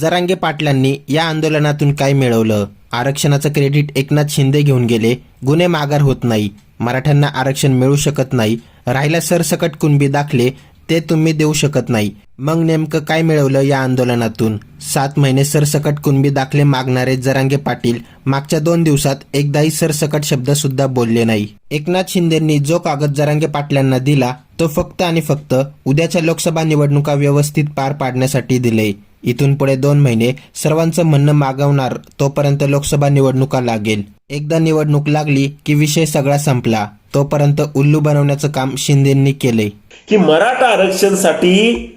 जरांगे पाटलांनी या आंदोलनातून काय मिळवलं? आरक्षणाचं क्रेडिट एकनाथ शिंदे घेऊन गेले. गुन्हे माघार होत नाही. मराठ्यांना आरक्षण मिळू शकत नाही. राहिला सरसकट कुणबी दाखले ते तुम्ही देऊ शकत नाही. मग नेमकं काय मिळवलं या आंदोलनातून? सात महिने सरसकट कुणबी दाखले मागणारे जरांगे पाटील मागच्या दोन दिवसात एकदाही सरसकट शब्द सुद्धा बोलले नाही. एकनाथ शिंदेंनी जो कागद जरांगे पाटलांना दिला तो फक्त आणि फक्त उद्याच्या लोकसभा निवडणुका व्यवस्थित पार पाडण्यासाठी दिले. इथून पुढे दोन महिने सर्वांचं म्हणणं मागवणार तोपर्यंत लोकसभा निवडणुका लागेल. एकदा निवडणूक लागली की विषय सगळा संपला तोपर्यंत उल्लू बनवण्याचं काम शिंदेंनी केले की मराठा आरक्षणसाठी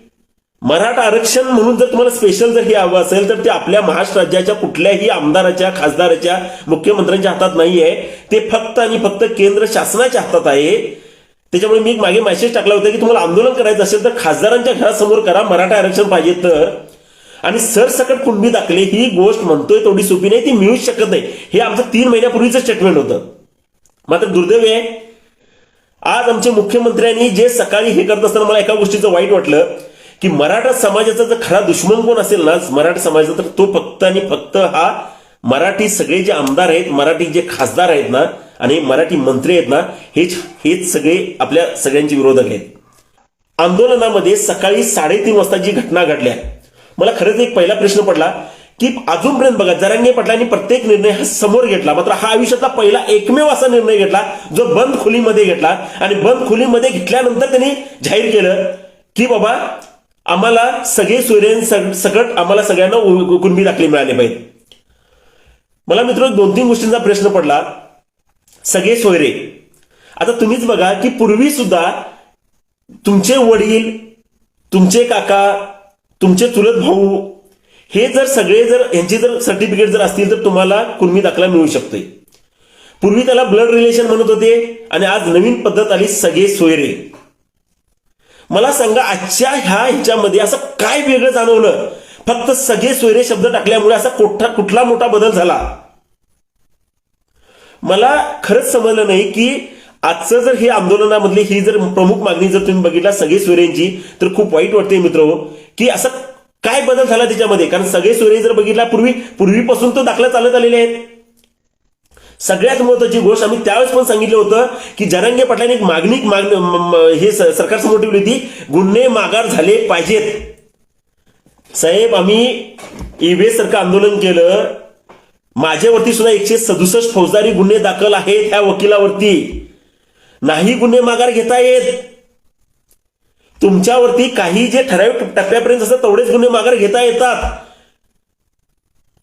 मराठा आरक्षण म्हणून जर तुम्हाला स्पेशल जर हे हवं असेल तर ते आपल्या महाराष्ट्र राज्याच्या कुठल्याही आमदाराच्या खासदाराच्या मुख्यमंत्र्यांच्या हातात नाही आहे ते फक्त आणि फक्त केंद्र शासनाच्या हातात आहे. त्याच्यामुळे मी मागे मेसेज टाकला होता की तुम्हाला आंदोलन करायचं असेल तर खासदारांच्या घरासमोर करा मराठा आरक्षण पाहिजे तर. आणि सरसकट कुणबी दाखले ही गोष्ट म्हणतोय तेवढी सोपी नाही ती मिळूच शकत नाही. हे आमचं तीन महिन्यापूर्वीचं स्टेटमेंट होतं. मात्र दुर्दैव आहे आज आमच्या मुख्यमंत्र्यांनी जे सकाळी हे करत असताना मला एका गोष्टीचं वाईट वाटलं की मराठा समाजाचा जर खरा दुश्मन कोण असेल ना मराठा समाजाचा तर तो फक्त आणि फक्त हा मराठी सगळे जे आमदार आहेत मराठी जे खासदार आहेत ना आणि मराठी मंत्री आहेत ना हेच हेच सगळे आपल्या सगळ्यांचे विरोधक आहेत. आंदोलनामध्ये सकाळी साडेतीन वाजता जी घटना घडल्या मला खरंच एक पहिला प्रश्न पडला की अजूनपर्यंत बघा जरांगे आणि प्रत्येक निर्णय हा समोर घेतला. मात्र हा आयुष्यातला पहिला एकमेव असा निर्णय घेतला जो बंद खोलीमध्ये घेतला. आणि बंद खोलीमध्ये घेतल्यानंतर त्यांनी जाहीर केलं की बाबा आम्हाला सगळे सोयरे सकट आम्हाला सगळ्यांना उ- कुणबी दाखले मिळाले पाहिजे मला मित्र दोन तीन गोष्टींचा प्रश्न पडला. सगळे सोयरे. आता तुम्हीच बघा की पूर्वी सुद्धा तुमचे वडील तुमचे काका तुमचे चुलत भाऊ हे जर सगळे जर यांचे जर सर्टिफिकेट जर असतील तर तुम्हाला कुर्मी दाखला मिळू शकतोय. पूर्वी त्याला ब्लड रिलेशन म्हणत होते आणि आज नवीन पद्धत आली सगळे सोयरे. मला सांगा आजच्या ह्या ह्याच्यामध्ये असं काय वेगळं जाणवलं? फक्त सगळे सोयरे शब्द टाकल्यामुळे असा कोठा कुठला मोठा बदल झाला? मला खरंच समजलं नाही की आजचं जर हे आंदोलनामधली ही जर प्रमुख मागणी जर तुम्ही बघितला सगळे सोयऱ्यांची तर खूप वाईट वाटते मित्र हो, की असं काय बदल झाला त्याच्यामध्ये? कारण सगळे सोयरे जर बघितला पूर्वी पूर्वीपासून तो दाखला चालत आलेले आहेत. सगळ्यात महत्वाची गोष्ट आम्ही त्यावेळेस पण सांगितलं होतं की जनांगे पाटलांनी एक मागणी मागणी हे स- सरकारसमोर ठेवली होती गुन्हे माघार झाले पाहिजेत. साहेब आम्ही ईव्हीएस सारखं आंदोलन केलं माझ्यावरती सुद्धा एकशे सदुसष्ट फौजदारी गुन्हे दाखल आहेत ह्या वकिलावरती. नाही गुन्हे माघार घेता येत. तुमच्यावरती काही जे ठराविक टप्प्यापर्यंत असतात तेवढेच गुन्हे माघार घेता येतात.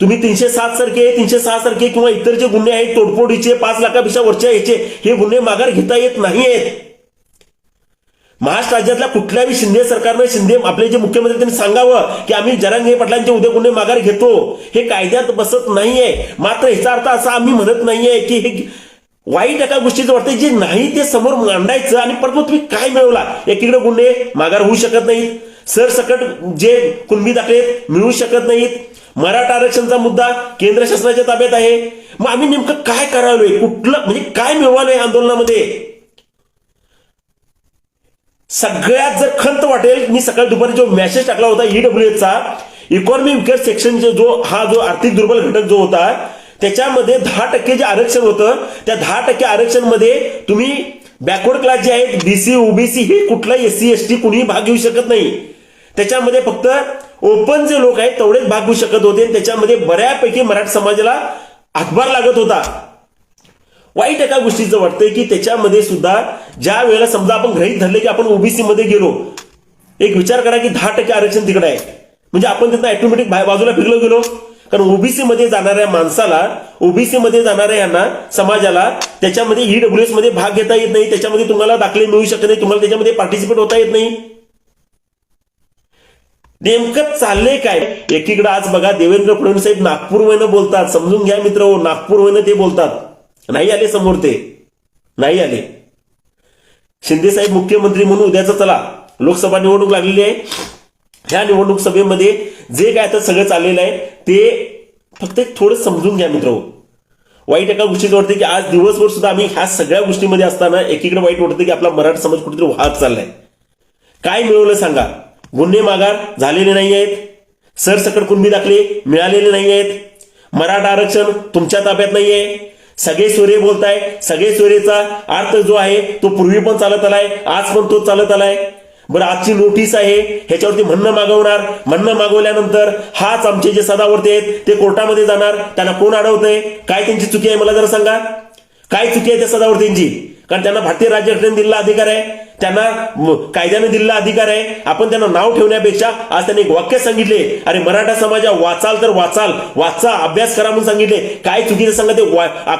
तुम्ही तीनशे सात सारखे तीनशे सहा सारखे किंवा इतर जे गुन्हे आहेत तोडफोडीचे पाच लाखापेक्षा वरच्या याचे हे गुन्हे माघार घेता येत नाहीयेत. महाराष्ट्र राज्यातल्या कुठल्याही शिंदे सरकारनं शिंदे आपले जे मुख्यमंत्री त्यांनी सांगावं की आम्ही जरांगे पाटलांचे उद्या गुन्हे माघार घेतो. हे कायद्यात बसत नाहीये. मात्र ह्याचा अर्थ असा आम्ही म्हणत नाहीये की हे वाईट एका गोष्टीचं वाटतं जे नाही ते समोर मांडायचं आणि परत तुम्ही काय मिळवला? एकीकडे गुन्हे माघार होऊ शकत नाहीत. सरसकट जे कुणबी दाखले मिळू शकत नाहीत. मराठा आरक्षणचा मुद्दा केंद्र शासनाच्या ताब्यात आहे. मग आम्ही नेमकं काय करालोय कुठलं म्हणजे काय मिळवालोय आंदोलनामध्ये? सगळ्यात जर खंत वाटेल मी सकाळी दुपारी जो मेसेज टाकला होता ईडब्ल्यूएचा इकॉनॉमी विकेअर सेक्शनचा जो हा जो आर्थिक दुर्बल घटक जो होता त्याच्यामध्ये दहा टक्के जे आरक्षण होतं त्या दहा टक्के आरक्षणमध्ये तुम्ही बॅकवर्ड क्लास जे आहेत बीसी ओबीसी हे कुठला एस सी एस टी कुणीही भाग घेऊ शकत नाही. त्याच्यामध्ये फक्त ओपन जे लोक आहेत तेवढेच भाग घेऊ शकत होते. त्याच्यामध्ये बऱ्यापैकी मराठा समाजाला हातभार लागत होता. वाईट एका गोष्टीचं वाटतंय की त्याच्यामध्ये सुद्धा ज्या वेळेला समजा आपण ग्रहित धरले की आपण ओबीसी मध्ये गेलो एक विचार करा की दहा टक्के आरक्षण तिकडे आहे. म्हणजे आपण त्यांना ऑटोमॅटिक बाजूला फिरलो गेलो कारण ओबीसी मध्ये जाणाऱ्या माणसाला ओबीसी मध्ये जाणाऱ्या यांना समाजाला त्याच्यामध्ये ईडब्ल्यूएसमध्ये भाग घेता येत नाही त्याच्यामध्ये तुम्हाला दाखले मिळू शकत नाही तुम्हाला त्याच्यामध्ये पार्टिसिपेट होता येत नाही. नेमकं चाललंय काय? एकीकडे आज बघा देवेंद्र फडणवीस साहेब नागपूर वयनं बोलतात. समजून घ्या मित्र हो नागपूर वयनं ते बोलतात. नाही आले समोर ते. नाही आले. शिंदे साहेब मुख्यमंत्री म्हणून उद्याचा चला. लोकसभा निवडणूक लागलेली आहे. ह्या निवडणूक सभेमध्ये जे काय आता सगळं चाललेलं आहे ते फक्त एक थोडं समजून घ्या मित्र हो. वाईट एका गोष्टीचं वाटतं की आज दिवसभर सुद्धा आम्ही ह्या सगळ्या गोष्टीमध्ये असताना एकीकडे वाईट वाटतं की आपला मराठा समाज कुठेतरी वाहत चाललाय. काय मिळवलं सांगा? गुन्हे माघार झालेले नाही आहेत. सरसकट कुणबी दाखले मिळालेले नाही आहेत. मराठा आरक्षण तुमच्या ताब्यात नाही आहे सगळे सूर्य बोलताय सगळे सूर्यचा अर्थ जो आहे तो पूर्वी पण चालत आलाय आज पण तो चालत आलाय. बरं आजची नोटीस आहे ह्याच्यावरती म्हणणं मागवणार. म्हणणं मागवल्यानंतर हाच आमचे जे सदावर्ती आहेत ते कोर्टामध्ये जाणार. त्यांना कोण अडवतंय? काय त्यांची चुकी आहे मला जरा सांगा. काय चुकी आहे त्या सदावर्तींची? कारण त्यांना भारतीय राज्यघटनेने दिलेला अधिकार आहे. त्यांना कायद्याने दिलेला अधिकार आहे. आपण त्यांना नाव ठेवण्यापेक्षा आज त्यांनी एक वाक्य सांगितले. अरे मराठा समाजा वाचाल तर वाचाल. वाचा अभ्यास करा म्हणून सांगितले. काय चुकीचं सांगा ते वा-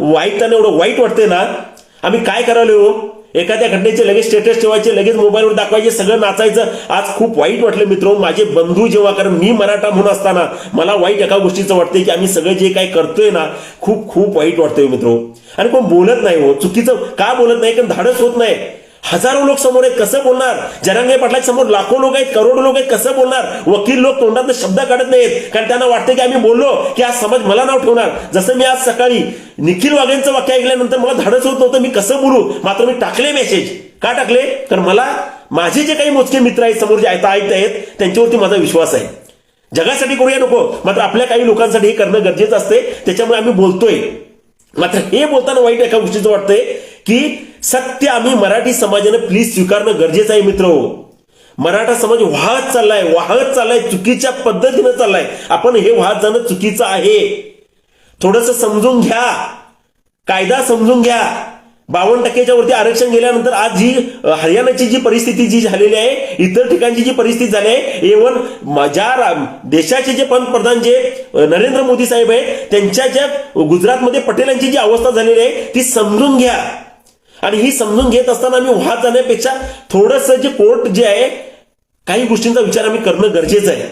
वाईट त्यांना एवढं वाईट वाटतंय ना? आम्ही काय करायला? हो एखाद्या घटनेचे लगेच स्टेटस ठेवायचे लगेच मोबाईलवर दाखवायचे सगळं नाचायचं. आज खूप वाईट वाटलं मित्र माझे बंधू जेव्हा कारण मी मराठा म्हणून असताना मला वाईट एका गोष्टीचं वाटतंय की आम्ही सगळं जे काही करतोय ना खूप खूप वाईट वाटतंय मित्र आणि कोण बोलत नाही हो चुकीचं का बोलत नाही कारण धाडस होत नाही. हजारो लोक समोर आहेत कसं बोलणार? जरांगे पाटला समोर लाखो लोक आहेत करोडो लोक आहेत कसं बोलणार? वकील लोक तोंडात शब्द काढत नाहीत. कारण त्यांना वाटतं की आम्ही बोललो की आज समाज मला नाव ठेवणार. जसं मी आज सकाळी निखिल वाघेंचं वाक्य ऐकल्यानंतर मला धाडस होत नव्हतं मी कसं बोलू? मात्र मी टाकले मेसेज का टाकले? कारण मला माझे जे काही मोजके मित्र आहेत समोर जे ऐकता ऐकत आहेत त्यांच्यावरती माझा विश्वास आहे. जगासाठी करूया नको मात्र आपल्या काही लोकांसाठी हे करणं गरजेचं असते त्याच्यामुळे आम्ही बोलतोय. मात्र हे बोलताना वाईट एका गोष्टीचं वाटतंय की सत्य आम्ही मराठी समाजाने प्लीज स्वीकारणं गरजेचं आहे मित्र. मराठा समाज वाहत चाललाय वाहत चाललाय चुकीच्या पद्धतीनं चाललाय. आपण हे वाहत जाणं चुकीचं आहे. थोडस समजून घ्या. कायदा समजून घ्या. बावन्न टक्क्याच्या वरती आरक्षण गेल्यानंतर आज जी हरियाणाची जी परिस्थिती जी झालेली आहे इतर ठिकाणची जी परिस्थिती झाली आहे एवन ज्या रा- देशाचे जे पंतप्रधान जे नरेंद्र मोदी साहेब आहे त्यांच्या ज्या गुजरातमध्ये पटेलांची जी अवस्था झालेली आहे ती समजून घ्या. आणि ही समजून घेत असताना आम्ही वाहत जाण्यापेक्षा थोडस जे कोर्ट जे आहे काही गोष्टींचा विचार आम्ही करणं गरजेचं आहे.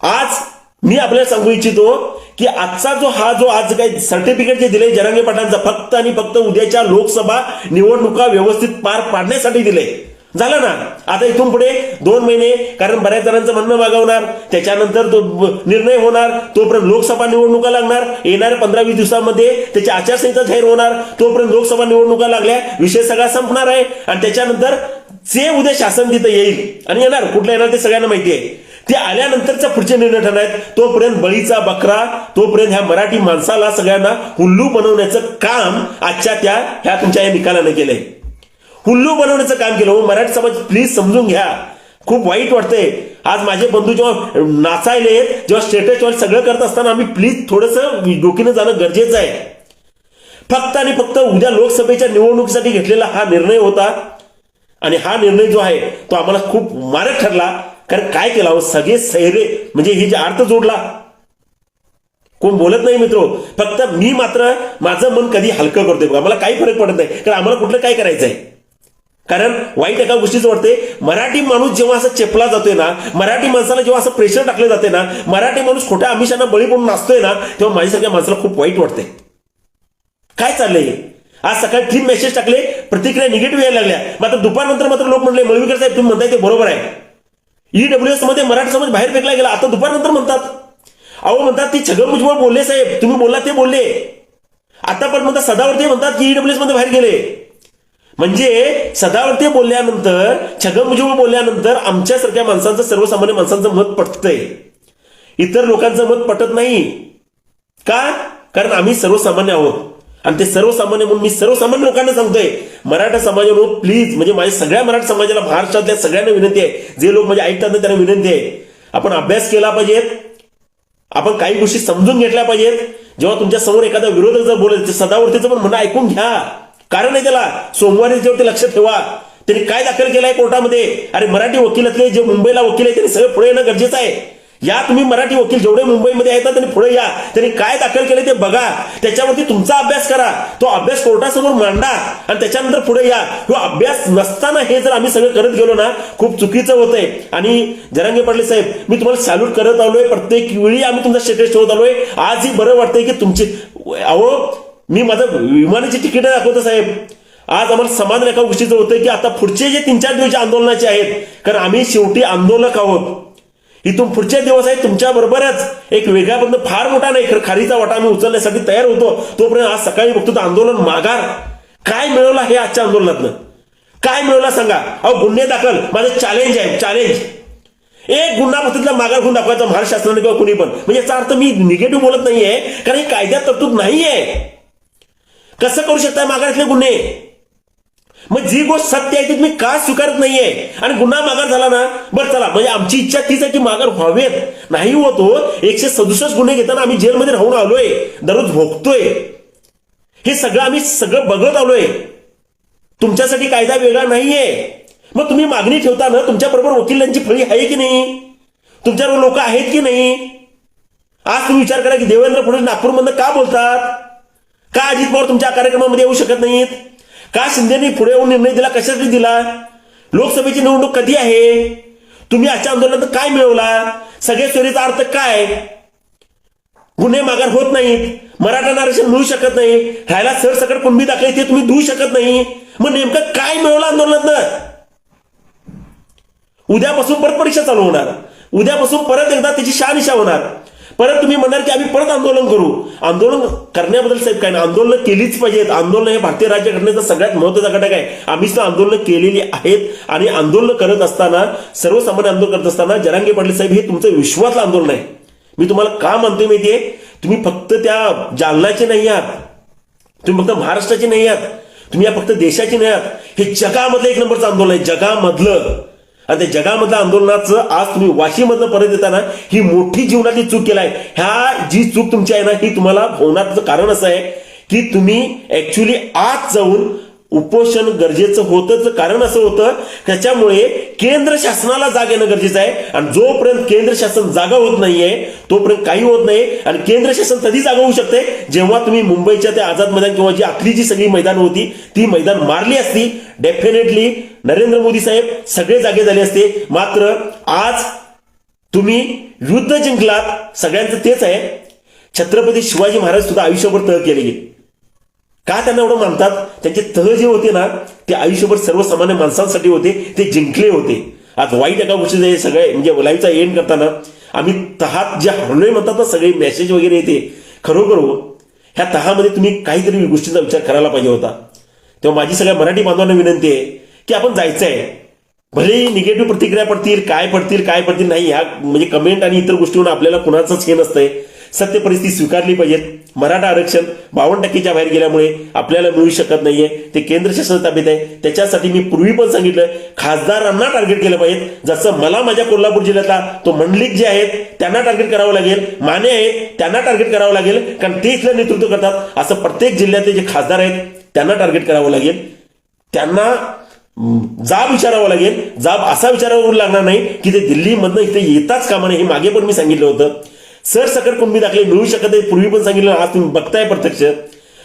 आज मी आपल्याला सांगू इच्छितो की आजचा जो हा जो आज काही सर्टिफिकेट जे दिले जरांगे पाटांचा फक्त आणि फक्त उद्याच्या लोकसभा निवडणुका व्यवस्थित पार पाडण्यासाठी दिले झालं ना? आता इथून पुढे दोन महिने कारण बऱ्याच जणांचं म्हणणं मागवणार त्याच्यानंतर तो निर्णय होणार तोपर्यंत लोकसभा निवडणुका लागणार येणाऱ्या पंधरा वीस दिवसामध्ये त्याची आचारसंहिता जाहीर होणार तोपर्यंत लोकसभा निवडणुका लागल्या विषय सगळा संपणार आहे आणि त्याच्यानंतर जे उद्या शासन तिथं येईल आणि येणार कुठलं येणार ते सगळ्यांना माहिती आहे. ते आल्यानंतरचा पुढचे निर्णय ठरणार आहेत तोपर्यंत बळीचा बकरा तोपर्यंत ह्या मराठी माणसाला सगळ्यांना हुल्लू बनवण्याचं काम आजच्या त्या ह्या तुमच्या या निकालानं केलंय. कुल्लू बनवण्याचं काम केलं. हो मराठी समाज प्लीज समजून घ्या. खूप वाईट वाटतंय. आज माझे बंधू जेव्हा नाचायले जेव्हा स्टेटसवर सगळं करत असताना आम्ही प्लीज थोडंसं डोकीनं जाणं गरजेचं आहे. फक्त आणि फक्त उद्या लोकसभेच्या निवडणुकीसाठी घेतलेला हा निर्णय होता. आणि हा निर्णय जो आहे तो आम्हाला खूप मारक ठरला. कारण काय केला? हो सगळे सैरे म्हणजे हे जे अर्थ जोडला. कोण बोलत नाही मित्र. फक्त मी मात्र माझं मन कधी हलकं करतोय बघा. मला काही फरक पडत नाही. कारण आम्हाला कुठलं काय करायचं आहे कारण वाईट एका गोष्टीच वाटते मराठी माणूस जेव्हा असं चेपला जातोय ना मराठी माणसाला जेव्हा असं प्रेशर टाकलं जाते ना मराठी माणूस खोट्या आमिषांना बळी पडून नाचतोय ना तेव्हा माझ्यासारख्या माणसाला खूप वाईट वाटते काय चाललंय आज सकाळी तीन मेसेज टाकले प्रतिक्रिया निगेटिव्ह यायला लागल्या. मात्र दुपारनंतर मात्र लोक म्हणले मळवीकर साहेब तुम्ही म्हणताय ते बरोबर आहे. ईडब्ल्यू एसमध्ये मराठी समाज बाहेर फेकला गेला. आता दुपारनंतर म्हणतात. अहो म्हणतात ती छगन भुजबळ बोलले साहेब. तुम्ही बोलला ते बोलले. आता पण म्हणतात सदावरती म्हणतात की ईडब्ल्यू एसमध्ये बाहेर गेले. म्हणजे सदावर्ती बोलल्यानंतर छगन बोलल्यानंतर आमच्यासारख्या माणसांचं सर्वसामान्य माणसांचं मत पटतंय. इतर लोकांचं मत पटत नाही. का? कारण आम्ही सर्वसामान्य आहोत. आणि ते सर्वसामान्य म्हणून मी सर्वसामान्य लोकांना सांगतोय. मराठा समाजावर प्लीज म्हणजे माझ्या सगळ्या मराठा समाजाला महाराष्ट्रातल्या सगळ्यांना विनंती आहे. जे लोक म्हणजे ऐकतात ना त्यांना विनंती आहे. आपण अभ्यास केला पाहिजेत. आपण काही गोष्टी समजून घेतल्या पाहिजेत. जेव्हा तुमच्यासमोर एखादा विरोधक जर बोलेल सदावर्तीचं पण म्हणणं ऐकून घ्या. कारण आहे त्याला. सोमवारी त्याच्यावरती लक्ष ठेवा. त्यांनी काय दाखल केलंय कोर्टामध्ये? अरे मराठी वकिलातले जे मुंबईला वकील आहे त्यांनी सगळं पुढे येणं गरजेचं आहे. या तुम्ही मराठी वकील जेवढे मुंबईमध्ये आहेत ना त्यांनी पुढे या. त्यांनी काय दाखल केले ते बघा. त्याच्यावरती तुमचा अभ्यास करा. तो अभ्यास कोर्टासमोर मांडा आणि त्याच्यानंतर पुढे या. तो अभ्यास नसताना हे जर आम्ही सगळं करत गेलो ना खूप चुकीचं होतंय. आणि जरांगे पाटील साहेब मी तुम्हाला सॅल्यूट करत आलोय. प्रत्येक वेळी आम्ही तुमचा स्टेटस ठेवत आलोय. आजही बरं वाटतंय की तुमची अहो मी माझं विमानाची तिकीट दाखवतो साहेब. आज आम्हाला समाधान एका गोष्टीचं होतं की आता पुढचे जे तीन चार दिवस आंदोलनाचे आहेत कारण आम्ही शेवटी आंदोलक आहोत. इथून पुढचे दिवस आहेत तुमच्या बरोबरच. एक वेगळ्या फार मोठा नाही खरं खारीचा वाटा आम्ही उचलण्यासाठी तयार होतो. तोपर्यंत आज सकाळी बघतो तर आंदोलन माघार. काय मिळवलं हे आजच्या आंदोलनातनं? काय मिळवलं सांगा? अहो गुन्हे दाखल. माझं चॅलेंज आहे चॅलेंज एक गुन्हा पद्धतीला माघार घेऊन दाखवायचा महाराष्ट्र शासनाने किंवा कुणी पण. म्हणजे याचा अर्थ मी निगेटिव्ह बोलत नाहीये कारण हे कायद्यात तरतूद नाहीये. कसं करू शकता माघारातले गुन्हे? मग जी गोष्ट सत्य आहे ती तुम्ही का स्वीकारत नाहीये? आणि गुन्हा माघार झाला ना बरं चला म्हणजे आमची इच्छा तीच आहे की माघार व्हावेत. नाही होत एकशे सदुसष्ट गुन्हे घेताना आम्ही जेलमध्ये राहून आलोय दररोज भोगतोय. हे सगळं आम्ही सगळं बघत आलोय. तुमच्यासाठी कायदा वेगळा नाहीये. मग तुम्ही मागणी ठेवताना तुमच्या बरोबर वकिलांची फळी आहे की नाही? तुमच्याबरोबर लोक आहेत की नाही? आज तुम्ही विचार करा की देवेंद्र फडणवीस नागपूरमधनं का बोलतात? का अजित पवार तुमच्या कार्यक्रमामध्ये येऊ शकत नाहीत? का शिंदेनी पुढे येऊन निर्णय दिला? कशासाठी दिला? लोकसभेची निवडणूक कधी आहे? तुम्ही अशा आंदोलनात काय मिळवला? सगळे सोयीचा अर्थ काय? गुन्हे माघार होत नाहीत. मराठा आरक्षण मिळू शकत नाही. राहायला सरसकट कुणबी दाखले ते तुम्ही देऊ शकत नाही. मग नेमकं काय मिळवलं आंदोलनात उद्यापासून परत परीक्षा चालू होणार. उद्यापासून परत एकदा त्याची शहानिशा होणार. परत तुम्ही म्हणणार की आम्ही परत आंदोलन करू. आंदोलन करण्याबद्दल साहेब काय आंदोलन केलीच पाहिजेत. आंदोलन हे भारतीय राज्यघटनेचा सगळ्यात महत्त्वाचा घटक आहे. आम्ही सुद्धा आंदोलन केलेली आहेत आणि आंदोलन करत असताना सर्वसामान्य आंदोलन करत असताना जरांगे पाटील साहेब हे तुमचं विश्वातलं आंदोलन आहे. मी तुम्हाला का म्हणतोय माहितीये? तुम्ही फक्त त्या जालनाचे नाही आहात. तुम्ही फक्त महाराष्ट्राचे नाही आहात. तुम्ही या फक्त देशाचे नाही आहात. हे जगामधलं एक नंबरचं आंदोलन आहे. जगामधलं. आणि त्या जगामधल्या आंदोलनाचं आज तुम्ही वाशीमधनं परत येताना ही मोठी जीवनातली चूक केलाय. ह्या जी चूक तुमची आहे ना ही तुम्हाला होण्याचं कारण असं आहे की तुम्ही ऍक्च्युली आज जाऊन उपोषण गरजेचं होतंच. कारण असं होतं त्याच्यामुळे केंद्र शासनाला जाग येणं गरजेचं आहे. आणि जोपर्यंत केंद्र शासन जागा होत नाहीये तोपर्यंत काही होत नाही. आणि केंद्र शासन कधी जागा होऊ शकते. जेव्हा तुम्ही मुंबईच्या त्या आझाद मैदान किंवा जी आखली जी सगळी मैदान होती ती मैदान मारली असती. डेफिनेटली नरेंद्र मोदी साहेब सगळे जागे झाले असते. मात्र आज तुम्ही युद्ध जिंकलात सगळ्यांचं तेच आहे. छत्रपती शिवाजी महाराज सुद्धा आयुष्यभर तह केले गेले का त्यांना एवढं मानतात त्यांचे तह जे होते ना ते आयुष्यभर सर्वसामान्य माणसांसाठी होते ते जिंकले होते. आज वाईट एका गोष्टीचं हे सगळे म्हणजे लाईफचा एंड करताना आम्ही तहात जे हरलोय म्हणतात ना सगळे मेसेज वगैरे येते. खरोखर हो ह्या तहामध्ये तुम्ही काहीतरी गोष्टीचा विचार करायला पाहिजे होता. तेव्हा माझी सगळ्या मराठी बांधवांना विनंती आहे की आपण जायचं आहे भले निगेटिव्ह प्रतिक्रिया पडतील काय पडतील काय पडतील नाही ह्या म्हणजे कमेंट आणि इतर गोष्टीवरून आपल्याला कुणाचंच हे नसतंय. सत्य परिस्थिती स्वीकारली पाहिजेत. मराठा आरक्षण बावन्न टक्केच्या बाहेर गेल्यामुळे आपल्याला मिळू शकत नाहीये. ते केंद्र शासन ताब्यात आहे. त्याच्यासाठी मी पूर्वी पण सांगितलं खासदारांना टार्गेट केलं पाहिजे. जसं मला माझ्या कोल्हापूर जिल्ह्यातला तो मंडलिक जे आहेत त्यांना टार्गेट करावं लागेल. माने आहेत त्यांना टार्गेट करावं लागेल. कारण ते इथलं नेतृत्व करतात. असं प्रत्येक जिल्ह्यातले जे खासदार आहेत त्यांना टार्गेट करावं लागेल. त्यांना जाब विचारावं लागेल. जाब असा विचारावं लागणार नाही की ते दिल्लीमधनं इथे येताच कामा नाही हे मागे पण मी सांगितलं होतं. सरसकट कुणबी दाखले मिळू शकत नाही. पूर्वी पण सांगितलं आज तुम्ही बघताय प्रत्यक्ष.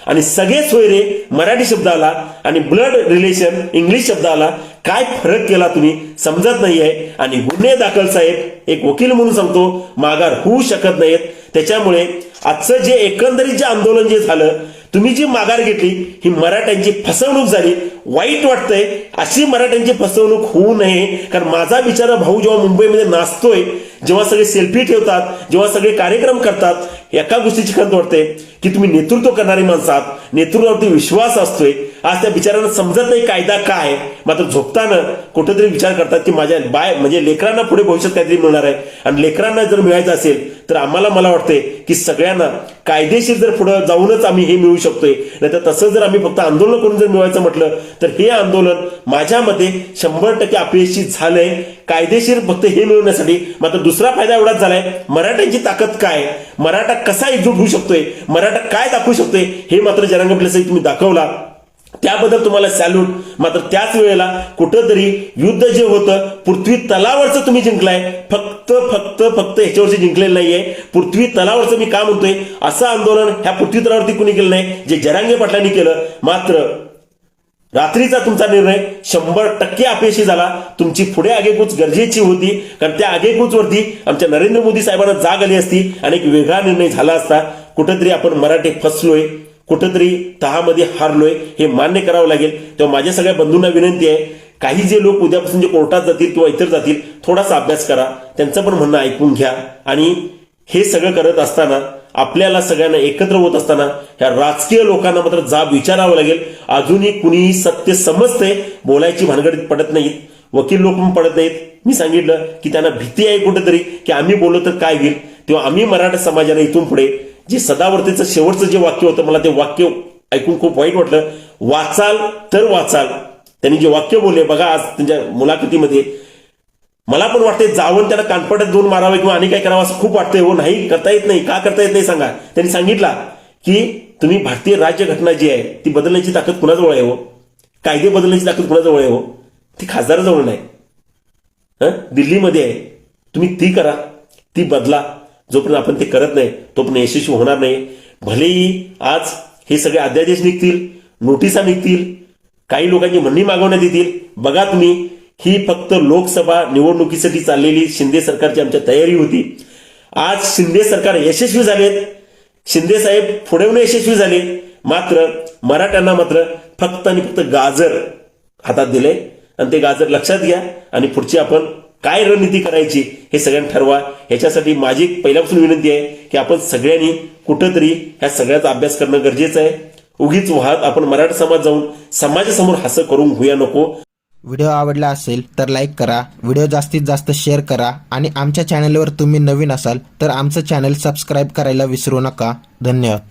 आणि सगळे सोयरे मराठी शब्दाला आणि ब्लड रिलेशन इंग्लिश शब्दाला काय फरक केला तुम्ही? समजत नाहीये. आणि गुन्हे दाखल साहेब एक वकील म्हणून सांगतो माघार होऊ शकत नाहीत. त्याच्यामुळे आजचं जे एकंदरीत जे आंदोलन जे झालं तुम्ही जी माघार घेतली ही मराठ्यांची फसवणूक झाली. वाईट वाटतंय अशी मराठ्यांची फसवणूक होऊ नये. कारण माझा बिचारा भाऊ जेव्हा मुंबईमध्ये नाचतोय जेव्हा सगळे सेल्फी ठेवतात जेव्हा सगळे कार्यक्रम करतात एका गोष्टीची खंत वाटते की तुम्ही नेतृत्व करणारी माणसं आहात नेतृत्वावरती विश्वास असतोय. आज त्या बिचारांना समजत नाही कायदा काय आहे. मात्र झोपताना कुठेतरी विचार करतात की माझ्या बाय म्हणजे लेकरांना पुढे भविष्यात काहीतरी मिळणार आहे. आणि लेकरांना जर मिळायचं असेल तर आम्हाला मला वाटते की सगळ्यांना कायदेशीर जर पुढं जाऊनच आम्ही हे मिळू शकतोय नाहीतर तसं जर आम्ही फक्त आंदोलन करून जर मिळवायचं म्हटलं तर हे आंदोलन माझ्या मते शंभर टक्के अपयशी झालंय. कायदेशीर फक्त हे मिळवण्यासाठी मात्र दुसरा फायदा एवढाच झालाय मराठ्यांची ताकद काय? मराठा कसा एकजूट होऊ शकतोय? मराठा काय दाखवू शकतोय? हे मात्र जरांग तुम्ही दाखवला. त्याबद्दल तुम्हाला सॅल्यूट मात्र त्याच वेळेला कुठंतरी युद्ध जे होतं पृथ्वी तलावरचं तुम्ही जिंकलाय. फक्त फक्त फक्त ह्याच्यावरचं जिंकलेलं नाहीये. पृथ्वी तलावरचं मी का म्हणतोय असं आंदोलन ह्या पृथ्वी तलावरती कुणी केलं नाही जे जरांगे पाटलांनी केलं. मात्र रात्रीचा तुमचा निर्णय शंभर टक्के अपयशी झाला. तुमची पुढे आगेकूच गरजेची होती कारण त्या आगेकूचवरती आमच्या नरेंद्र मोदी साहेबांना जाग आली असती आणि एक वेगळा निर्णय झाला असता. कुठंतरी आपण मराठी फसलोय. कुठंतरी तहामध्ये हारलोय हे मान्य करावं लागेल. तेव्हा माझ्या सगळ्या बंधूंना विनंती आहे काही जे लोक उद्यापासून जे कोर्टात जातील किंवा इतर जातील थोडासा अभ्यास करा. त्यांचं पण म्हणणं ऐकून घ्या. आणि हे सगळं करत असताना आपल्याला सगळ्यांना एकत्र होत असताना ह्या राजकीय लोकांना मात्र जाब विचारावं लागेल. अजूनही कुणीही सत्य समजतंय बोलायची भानगडीत पडत नाहीत. वकील लोक पण पडत नाहीत. मी सांगितलं की त्यांना भीती आहे कुठेतरी की आम्ही बोललो तर काय होईल? तेव्हा आम्ही मराठा समाजाला इथून पुढे जे सदावर्तीचं शेवटचं जे वाक्य होतं मला ते वाक्य ऐकून खूप वाईट वाटलं. वाचाल तर वाचाल. त्यांनी जे वाक्य बोलले बघा आज त्यांच्या मुलाखतीमध्ये मला पण वाटते जावं त्याला कानपटात दोन मारावे किंवा आणि काय करावं असं खूप वाटतंय. हो नाही करता येत नाही. का करता येत नाही सांगा. त्यांनी सांगितला की तुम्ही भारतीय राज्यघटना जी आहे ती बदलण्याची ताकद कुणाजवळ आहे हो? कायदे बदलण्याची ताकद कुणाजवळ आहे हो? ती खासदाराजवळ नाही. दिल्लीमध्ये आहे. तुम्ही ती करा ती बदला. जोपर्यंत आपण ते करत नाही तोपर्यंत यशस्वी होणार नाही. भलेही आज हे सगळे अध्यादेश निघतील नोटिसा निघतील काही लोकांची म्हणणी मागवण्यात येतील बघा तुम्ही ही फक्त लोकसभा निवडणुकीसाठी चाललेली शिंदे सरकारची आमच्या तयारी होती. आज शिंदे सरकार यशस्वी झालेत. शिंदे साहेब पुढे यशस्वी झाले मात्र मराठ्यांना मात्र फक्त आणि फक्त गाजर हातात दिले आणि ते गाजर लक्षात घ्या आणि पुढची आपण काय रणनीती करायची हे सगळ्यांनी ठरवा. ह्याच्यासाठी माझी पहिल्यापासून विनंती आहे की आपण सगळ्यांनी कुठंतरी ह्या सगळ्याचा अभ्यास करणं गरजेचं आहे. उगीच वाहत आपण मराठा समाज जाऊन समाजासमोर हसं करून होऊया नको. व्हिडिओ आवडला असेल तर लाईक करा व्हिडिओ जास्तीत जास्त शेअर करा आणि आमच्या चॅनलवर तुम्ही नवीन असाल तर आमचं चॅनल सबस्क्राईब करायला विसरू नका. धन्यवाद.